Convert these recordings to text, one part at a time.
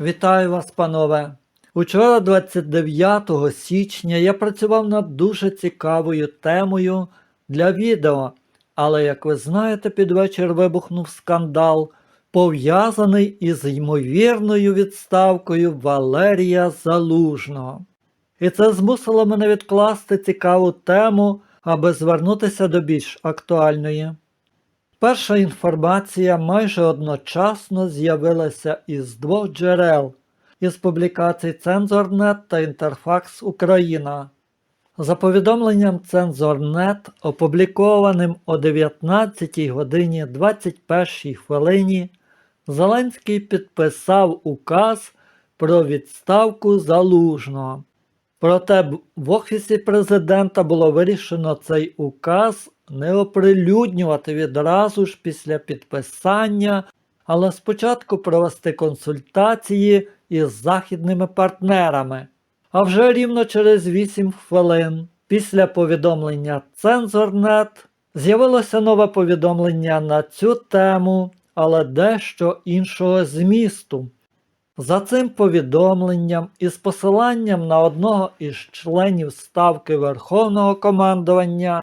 Вітаю вас, панове! Учора, 29 січня, я працював над дуже цікавою темою для відео, але, як ви знаєте, під вечір вибухнув скандал, пов'язаний із ймовірною відставкою Валерія Залужного. І це змусило мене відкласти цікаву тему, аби звернутися до більш актуальної. Перша інформація майже одночасно з'явилася із двох джерел із публікацій Цензорнет та Інтерфакс Україна. За повідомленням Цензорнет, опублікованим о 19 годині 21 хвилині, Зеленський підписав указ про відставку залужного. Проте в Офісі президента було вирішено цей указ не оприлюднювати відразу ж після підписання, але спочатку провести консультації із західними партнерами. А вже рівно через 8 хвилин після повідомлення Цензорнет з'явилося нове повідомлення на цю тему, але дещо іншого змісту. За цим повідомленням із посиланням на одного із членів ставки Верховного командування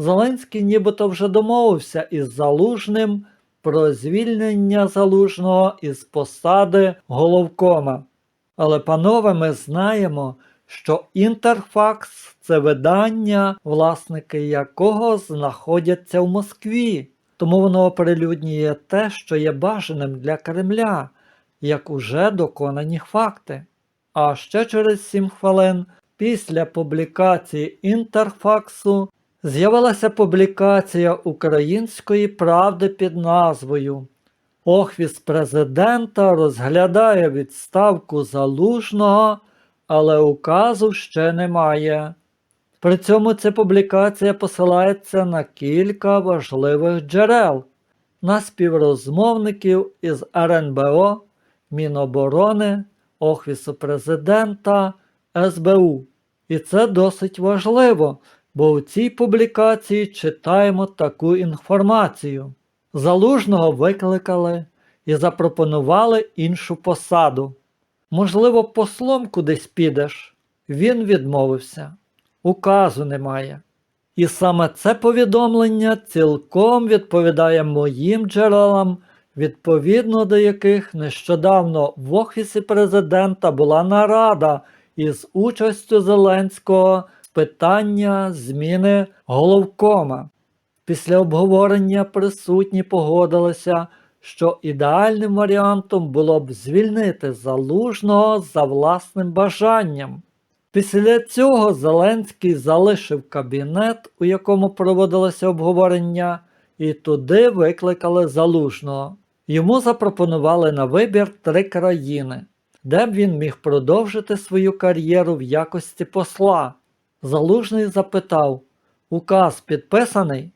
Зеленський нібито вже домовився із Залужним про звільнення Залужного із посади головкома. Але, панове, ми знаємо, що Інтерфакс це видання, власники якого знаходяться в Москві, тому воно оприлюднює те, що є бажаним для Кремля, як уже доконані факти. А ще через 7 хвилин після публікації Інтерфаксу з'явилася публікація Української правди під назвою Офіс президента розглядає відставку залужного, але указу ще немає. При цьому ця публікація посилається на кілька важливих джерел, на співрозмовників із РНБО, Міноборони, Офісу президента, СБУ. І це досить важливо, бо у цій публікації читаємо таку інформацію. Залужного викликали і запропонували іншу посаду. Можливо, послом кудись підеш. Він відмовився. Указу немає. І саме це повідомлення цілком відповідає моїм джерелам, відповідно до яких нещодавно в Офісі президента була нарада із участю Зеленського питання зміни головкома. Після обговорення присутні погодилися, що ідеальним варіантом було б звільнити залужного за власним бажанням. Після цього Зеленський залишив кабінет, у якому проводилося обговорення, і туди викликали залужного. Йому запропонували на вибір три країни, де б він міг продовжити свою кар'єру в якості посла. Залужний запитав: Указ підписаний?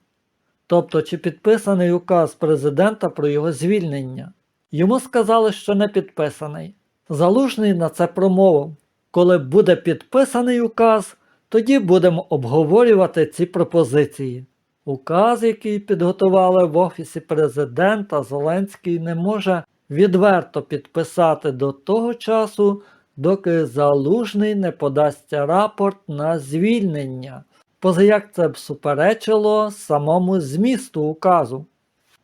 Тобто, чи підписаний указ президента про його звільнення. Йому сказали, що не підписаний. Залужний на це промовив. Коли буде підписаний указ, тоді будемо обговорювати ці пропозиції. Указ, який підготували в Офісі президента, Зеленський не може відверто підписати до того часу, доки Залужний не подасться рапорт на звільнення позаяк це б суперечило самому змісту указу.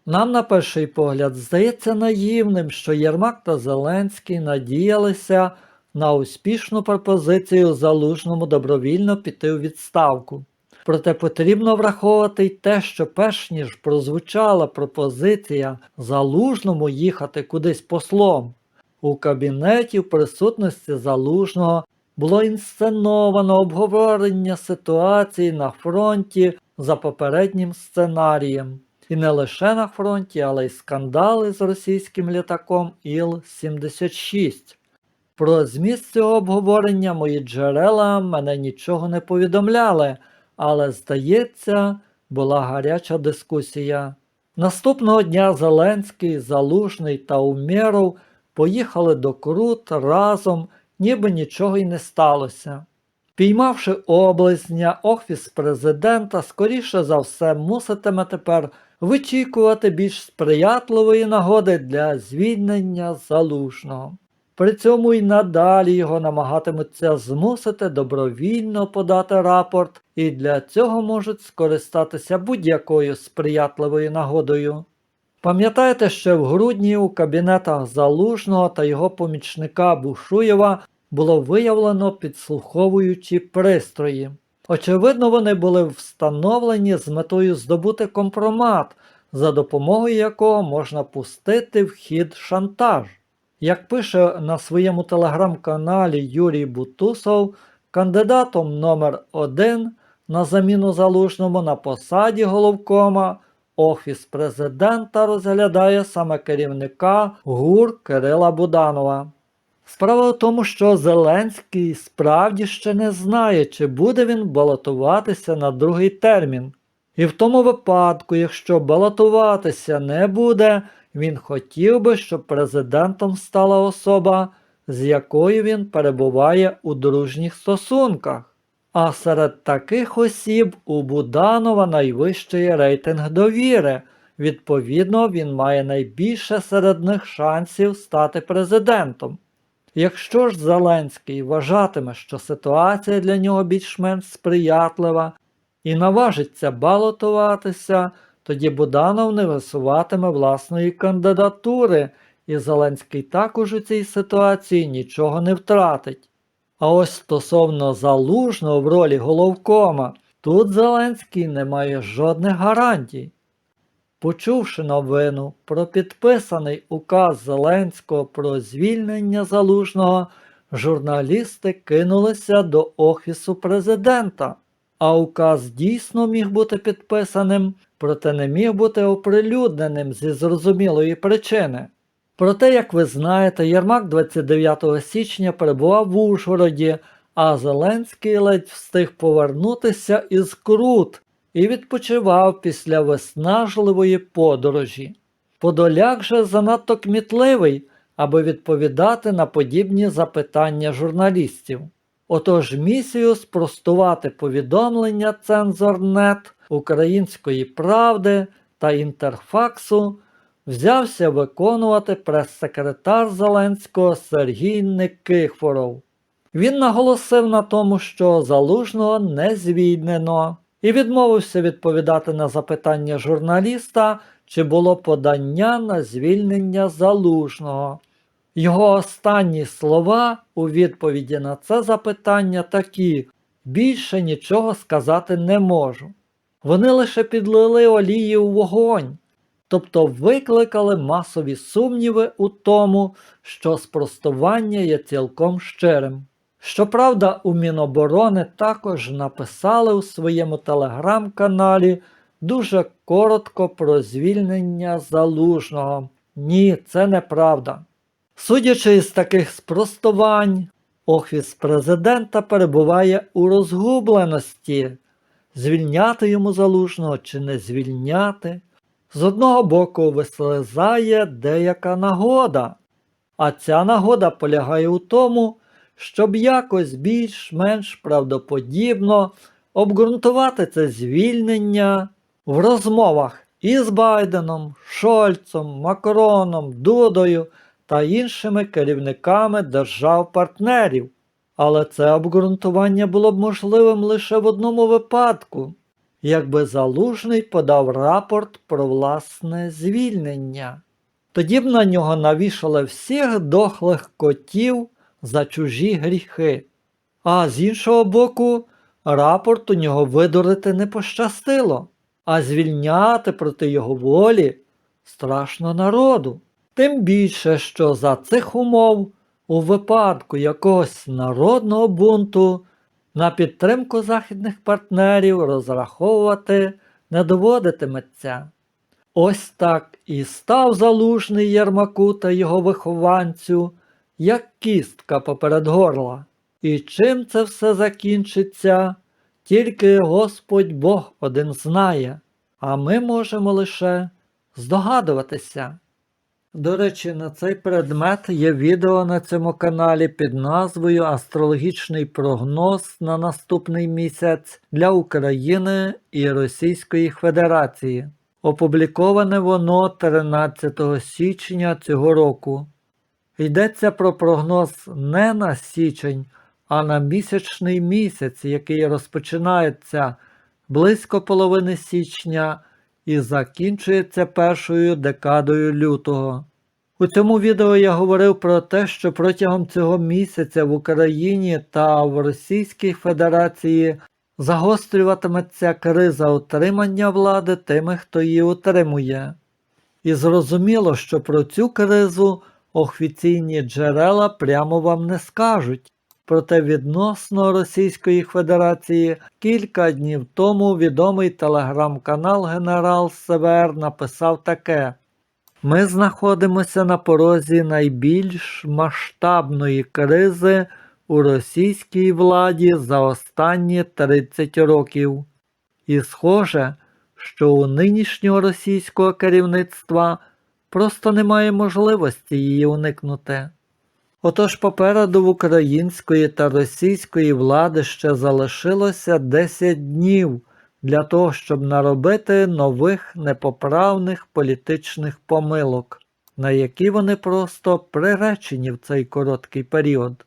Нам на перший погляд здається наївним, що Єрмак та Зеленський надіялися на успішну пропозицію залужному добровільно піти у відставку. Проте потрібно враховувати й те, що перш ніж прозвучала пропозиція залужному їхати кудись послом, у кабінеті в присутності залужного було інсценовано обговорення ситуації на фронті за попереднім сценарієм. І не лише на фронті, але й скандали з російським літаком Іл-76. Про зміст цього обговорення мої джерела мене нічого не повідомляли, але, здається, була гаряча дискусія. Наступного дня Зеленський, Залужний та Умєров поїхали до Крут разом ніби нічого й не сталося. Піймавши облизня, офіс президента, скоріше за все, муситиме тепер вичікувати більш сприятливої нагоди для звільнення залужного. При цьому й надалі його намагатимуться змусити добровільно подати рапорт, і для цього можуть скористатися будь-якою сприятливою нагодою. Пам'ятаєте, що в грудні у кабінетах Залужного та його помічника Бушуєва було виявлено підслуховуючі пристрої. Очевидно, вони були встановлені з метою здобути компромат, за допомогою якого можна пустити в хід шантаж. Як пише на своєму телеграм-каналі Юрій Бутусов, кандидатом номер 1 на заміну залужному на посаді головкома Офіс президента розглядає саме керівника ГУР Кирила Буданова. Справа в тому, що Зеленський справді ще не знає, чи буде він балотуватися на другий термін. І в тому випадку, якщо балотуватися не буде, він хотів би, щоб президентом стала особа, з якою він перебуває у дружніх стосунках. А серед таких осіб у Буданова найвищий рейтинг довіри. Відповідно, він має найбільше серед них шансів стати президентом. Якщо ж Зеленський вважатиме, що ситуація для нього більш-менш сприятлива і наважиться балотуватися, тоді Буданов не висуватиме власної кандидатури, і Зеленський також у цій ситуації нічого не втратить. А ось стосовно залужного в ролі головкома, тут Зеленський не має жодних гарантій. Почувши новину про підписаний указ Зеленського про звільнення залужного, журналісти кинулися до Офісу президента. А указ дійсно міг бути підписаним, проте не міг бути оприлюдненим зі зрозумілої причини. Проте, як ви знаєте, Єрмак 29 січня перебував в Ужгороді, а Зеленський ледь встиг повернутися із Крут і відпочивав після виснажливої подорожі. Подоляк же занадто кмітливий, аби відповідати на подібні запитання журналістів. Отож місію спростувати повідомлення Цензорнет, Української правди та Інтерфаксу взявся виконувати прес-секретар Зеленського Сергій Никифоров. Він наголосив на тому, що залужного не звільнено, і відмовився відповідати на запитання журналіста, чи було подання на звільнення залужного. Його останні слова у відповіді на це запитання такі: більше нічого сказати не можу. Вони лише підлили олії у вогонь, тобто викликали масові сумніви у тому, що спростування є цілком щирим. Щоправда, у Міноборони також написали у своєму телеграм-каналі дуже коротко про звільнення залужного. Ні, це неправда. Судячи із таких спростувань, Офіс президента перебуває у розгубленості, звільняти йому залужного чи не звільняти. З одного боку вислизає деяка нагода, а ця нагода полягає у тому, щоб якось більш-менш правдоподібно обґрунтувати це звільнення в розмовах із Байденом, Шольцом, Макроном, Дудою та іншими керівниками держав-партнерів. Але це обґрунтування було б можливим лише в одному випадку, якби Залужний подав рапорт про власне звільнення. Тоді б на нього навішали всіх дохлих котів за чужі гріхи. А з іншого боку, рапорт у нього видурити не пощастило, а звільняти проти його волі страшно народу. Тим більше, що за цих умов, у випадку якогось народного бунту, на підтримку західних партнерів розраховувати не доводитиметься. Ось так і став залужний Єрмаку та його вихованцю, як кістка поперед горла. І чим це все закінчиться, тільки Господь Бог один знає, а ми можемо лише здогадуватися. До речі, на цей предмет є відео на цьому каналі під назвою Астрологічний прогноз на наступний місяць для України і Російської Федерації. Опубліковане воно 13 січня цього року. Йдеться про прогноз не на січень, а на місячний місяць, який розпочинається близько половини січня і закінчується першою декадою лютого. У цьому відео я говорив про те, що протягом цього місяця в Україні та в Російській Федерації загострюватиметься криза утримання влади тими, хто її утримує. І зрозуміло, що про цю кризу офіційні джерела прямо вам не скажуть. Проте відносно Російської Федерації кілька днів тому відомий телеграм-канал Генерал СВР написав таке: Ми знаходимося на порозі найбільш масштабної кризи у російській владі за останні 30 років. І схоже, що у нинішнього російського керівництва просто немає можливості її уникнути. Отож попереду в української та російської влади ще залишилося 10 днів для того, щоб наробити нових непоправних політичних помилок, на які вони просто приречені в цей короткий період.